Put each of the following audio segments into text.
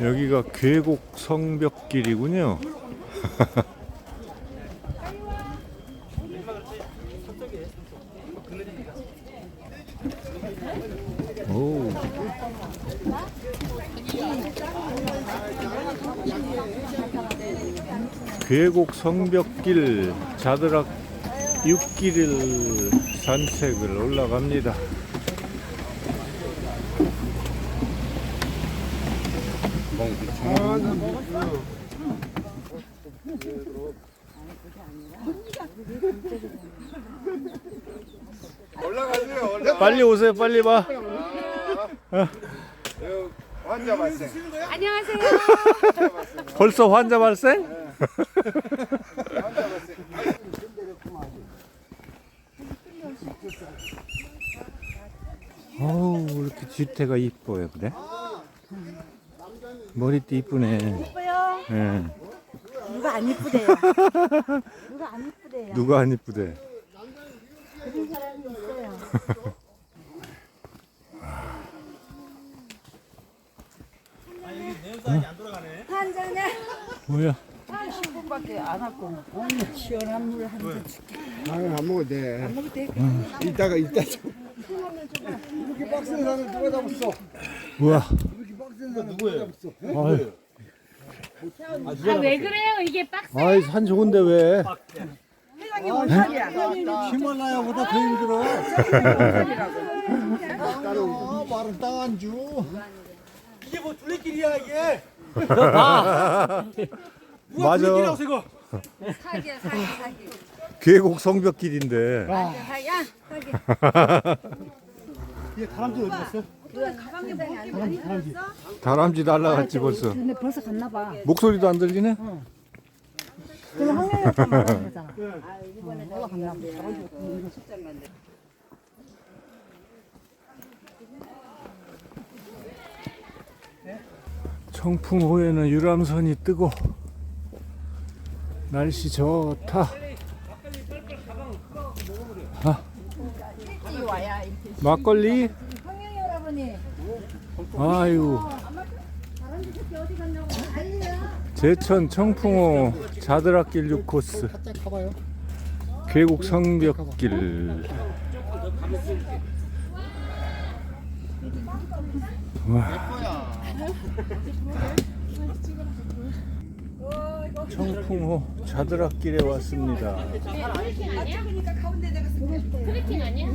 여기가 계곡 성벽길이군요. 오. 계곡 성벽길 자드락 6길을 산책을 올라갑니다. 올라가세요. 올라. 빨리 오세요, 빨리 봐. 환자 발생. 안녕하세요. 벌써 환자 발생? 환자 발생. 어우, 왜 이렇게 뒤태가 이뻐요, 그래? 머리띠 이쁘네. 예뻐요. 예. 누가 안 이쁘대요. 누가 안 이쁘대요. 누가 안 이쁘대? 그런 사람이 있어요. 한 잔에 뭐야? 10분밖에 안 왔고 오늘 시원한 물 한 잔 줄게. 아유 안 먹어도 돼. 안 먹을 때 이따가 이따 좀. 이렇게 빡센 사람 누가 잡았어? 우와. 이렇게 빡센 사람 누구예요? 아이, 아 왜 그래요? 이게 빡세. 아이, 산 좋은데 왜? 원산이야. 히말라야보다 더 힘들어. 아, 말은 땅안 주. 이게 뭐 둘레길이야, 이게. 맞아. 이거. 사기야 사기 사기. 계곡 성벽길인데. 사기야 사기. 이게 다람쥐 어디 갔어? 누가 가방에 먹을 게 많이 들었어? 다람쥐 날라갔지 벌써. 근데 벌써 갔나 봐. 목소리도 안 들리네? 그럼 황영이 오빠 말하는 거잖아. 아 이번에 올라갔나 보 청풍호에는 유람선이 뜨고 날씨 좋다. 아. 막걸리? 아유. 제천 청풍호 자드락길 6코스 살짝 가봐요. 계곡 성벽길 와. 청풍호 자드락길에 왔습니다 트레킹 아니야?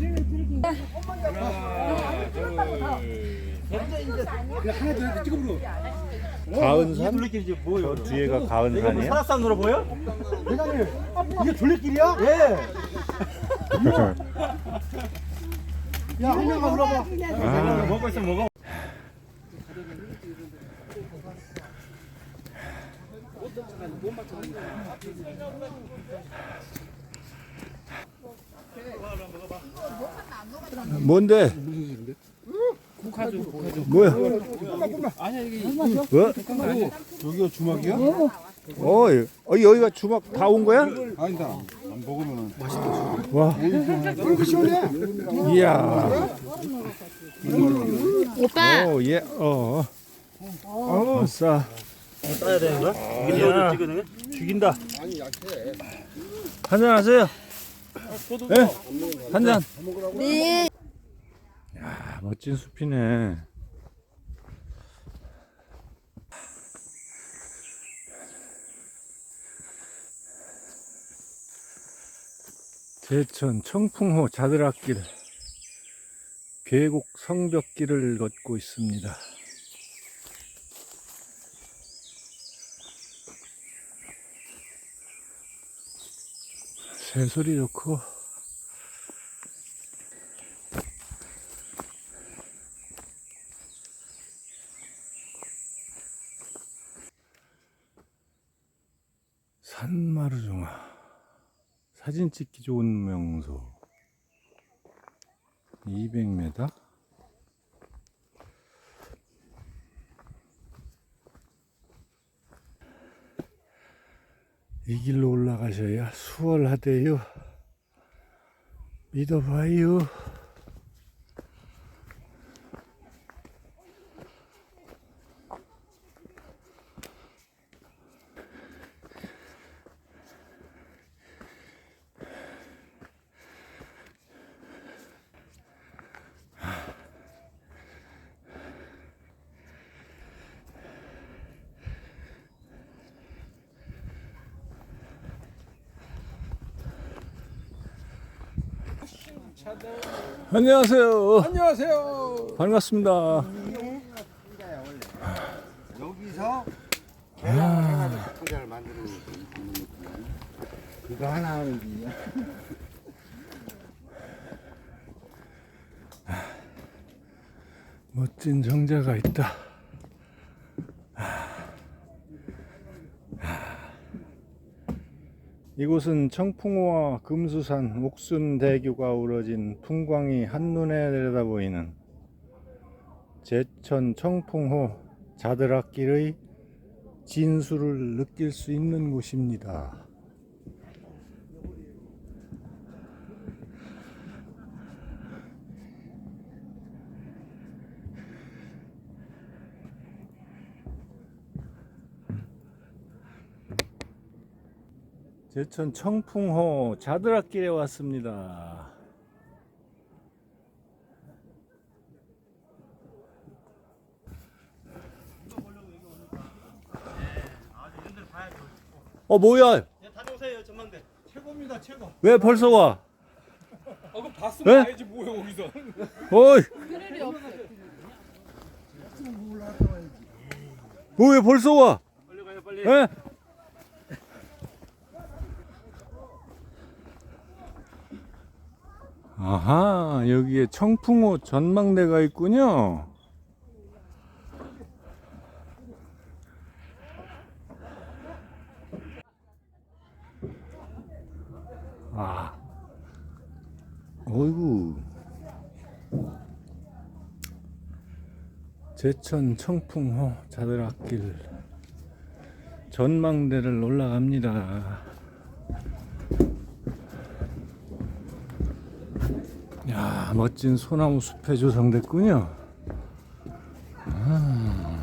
가은산? 저 뒤에가 가은산이야? 사락산으로 보여? 회장님, 이게 둘레길이야? 예. 야, 한 명만 물어봐. 아. 먹고 있어, 먹어. 뭔데? 뭐야? 뭐? 여기가 주막이야? 어, 예. 어, 여기가 주막 다 온 거야? 아니다. 안 먹으면은 와, 이렇게 시원해. 이야. 오빠 오, 예, 어. 어, 싸. 따야 되는 거야? 미디어를 찍거든 죽인다. 아니 약해. 한잔 하세요. 네, 한 잔. 네. 야, 멋진 숲이네. 제천 청풍호 자드락길 계곡 성벽길을 걷고 있습니다. 새소리 좋고 산마루종아 사진 찍기 좋은 명소 200m. 이 길로 올라가셔야 수월하대요. 믿어봐요. 안녕하세요. 안녕하세요. 반갑습니다. 여기서 계란 해가지고 상자를 만드는 거. 그거 하나 하는 게 멋진 정자가 있다. 이곳은 청풍호와 금수산 옥순대교가 우러진 풍광이 한눈에 내려다보이는 제천 청풍호 자들악길의 진수를 느낄 수 있는 곳입니다. 제천 청풍호 자들악길에 왔습니다. 어 뭐야? 네, 다녀오세요 전망대. 최고입니다 최고. 왜 벌써 와? 아 그럼 봤으면 예? 알지 뭐야 거기서. 어이. 뭐왜 벌써 와? 빨리 가요 빨리. 예? 아하, 여기에 청풍호 전망대가 있군요. 아, 어이구. 제천 청풍호 자들악길 전망대를 올라갑니다. 야, 멋진 소나무 숲에 조성됐군요. 아.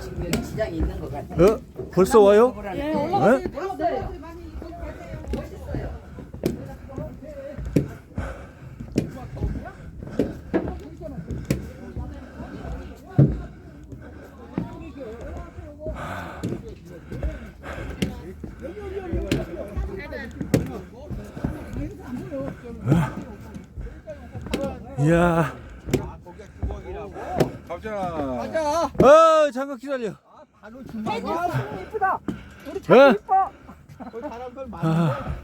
지금 여기 지장이 있는 것 같아. 어? 벌써 와요? 예, 네? 올라가세요. 이야, 가자. 가자. 어, 잠깐 기다려. 이쁘다. 우리 예? 차 이뻐. 아,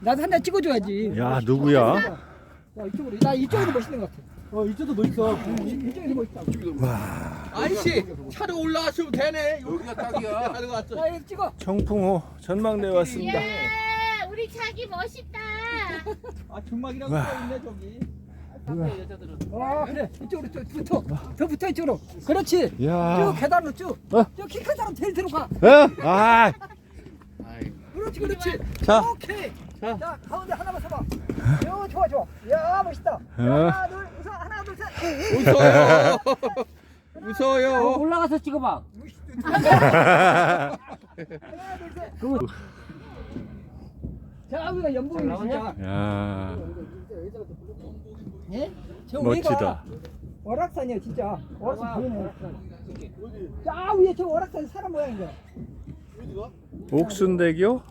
나도 한 장 찍어줘야지. 야, 누구야? 야 이쪽으로. 나 이쪽에도 멋있는 것 같아. 어 이쪽도 멋있어. 이쪽에도 멋있다. 아저씨 차로 올라가시면 되네. 여기가 딱이야. 가는 거 같죠? 야 이거 찍어. 청풍호 전망대 왔습니다. 야, 우리 자기 멋있다. 아 중막이라고 와. 써 있네 저기. 아 그래. 이쪽으로 쭉 붙어. 더 붙어 이쪽으로. 그렇지. 쭉 야, 계단으로 쭉. 어? 쭉키큰 사람 제일 들어가. 어? 아, 그렇지 그렇지. 자. 오케이. 자, 가운데 하나만 서봐. 요 좋아 좋아. 야 멋있다. 어? 하나 둘 웃어 하나 둘 셋. 웃어요. 웃어요. 올라가서 찍어봐. 하나 둘 셋. 자 우리가 연봉이 진짜. 야, 예? 저 멋지다. 위가 월악산이야 진짜. 월악산 보이네. 자 위에 저 월악산 사람 모양인데. 옥순대교?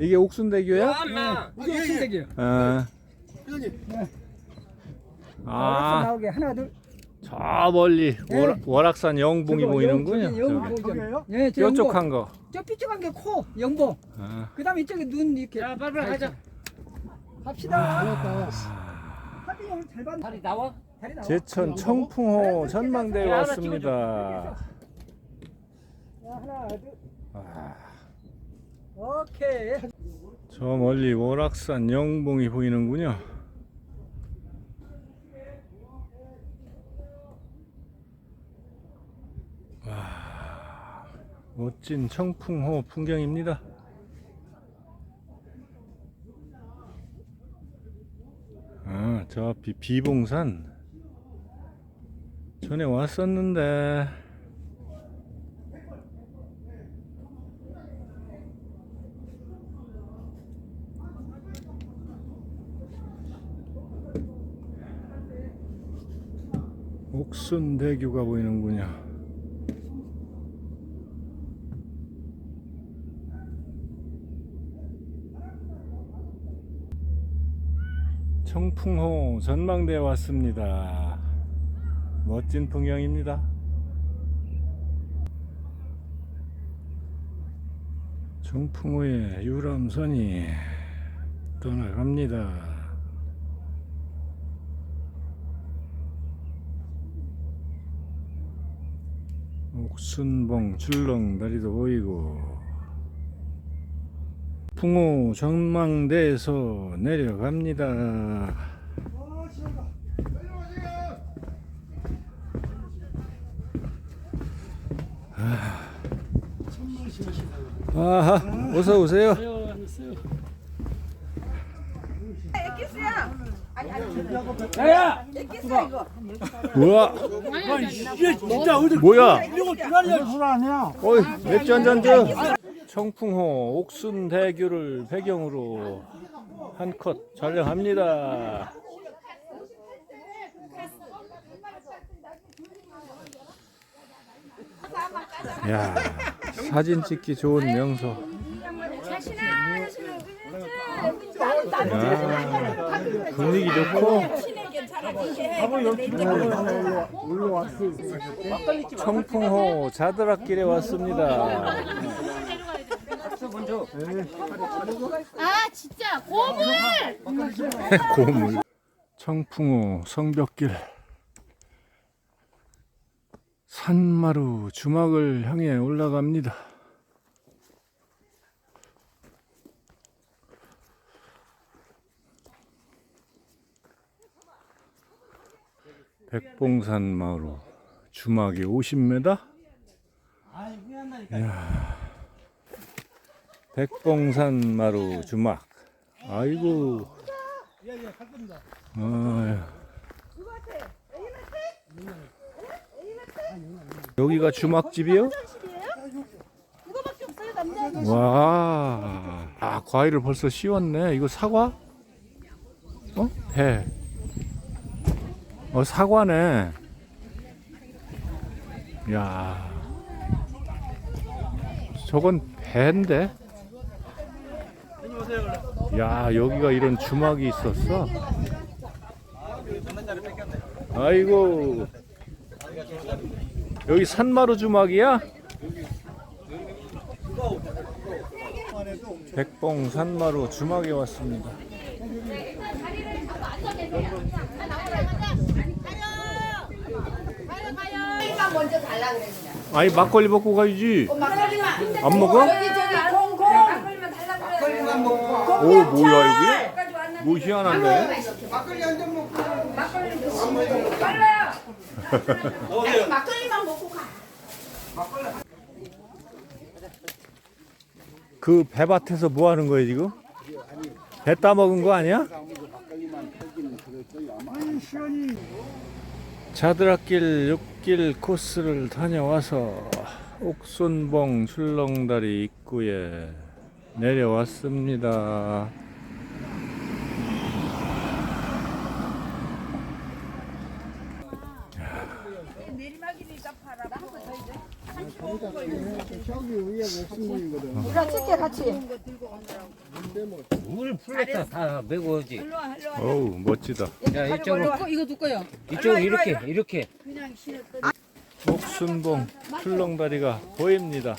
이게 옥순대교야? 이게 무슨 댁이에요? 아, 월악산 아, 나오게 하나 둘. 저 멀리 월, 월악산 영봉이 저거 보이는군요. 영- 저기 영봉 저기. 보이죠? 예, 저 영봉. 뾰족한 거. 저 삐쭉한 게 코, 영봉. 아, 그다음에 이쪽에 눈 이렇게. 야, 빨리 빨리 가자. 갑시다. 다리 나와? 제천 청풍호 전망대에 왔습니다. 하나, 둘. 아, 오케이. 저 멀리 월악산 영봉이 보이는군요. 와, 멋진 청풍호 풍경입니다. 아, 저 앞이 비봉산. 전에 왔었는데. 옥순대교가 보이는군요. 청풍호 전망대에 왔습니다. 멋진 풍경입니다. 청풍호의 유람선이 떠나갑니다. 옥순봉 출렁다리도 보이고 풍호 전망대에서 내려갑니다. 아, 어서 오세요. 야야! 우와, 이게 진짜 어디 뭐야? 술 아니야. 어이, 맥주 한잔 줘. 청풍호 옥순대교를 배경으로 한 컷 촬영합니다. 야, 사진 찍기 좋은 명소. 야, 분위기 좋고 청풍호 자드락길에 왔습니다. 아 진짜. 고물! 고물. 청풍호 성벽길. 산마루 주막을 향해 올라갑니다. 백봉산 마루 주막이 50m? 이야, 백봉산 마루 주막. 아이고. 아유. 여기가 주막집이요? 와, 아 과일을 벌써 씌웠네. 이거 사과? 어? 배. 어 사과네. 야, 저건 배인데? 야, 여기가 이런 주막이 있었어. 아이고, 여기 산마루 주막이야? 백봉 산마루 주막에 왔습니다. 아니 막걸리 먹고 가야지. 안 먹어? 저기 저기 공공 막걸리만 달라 그래. 막걸리만 먹고. 오 뭐야 여기? 뭐 희한한데? 막걸리 한 잔 먹고. 막걸리 드시고. 빨라요. 아니, 막걸리만 먹고 가. 그 배밭에서 뭐 하는 거예요 지금? 배 따먹은 거 아니야? 자드락길 6길 코스를 다녀와서 옥순봉 출렁다리 입구에 내려왔습니다. 우리랑 찍게 같이. 물 풀렸다 다 메고 오지. 어우 멋지다. 야 이쪽으로 이거 누 거요? 이쪽 이렇게 이렇게. 옥순봉 출렁다리가 보입니다.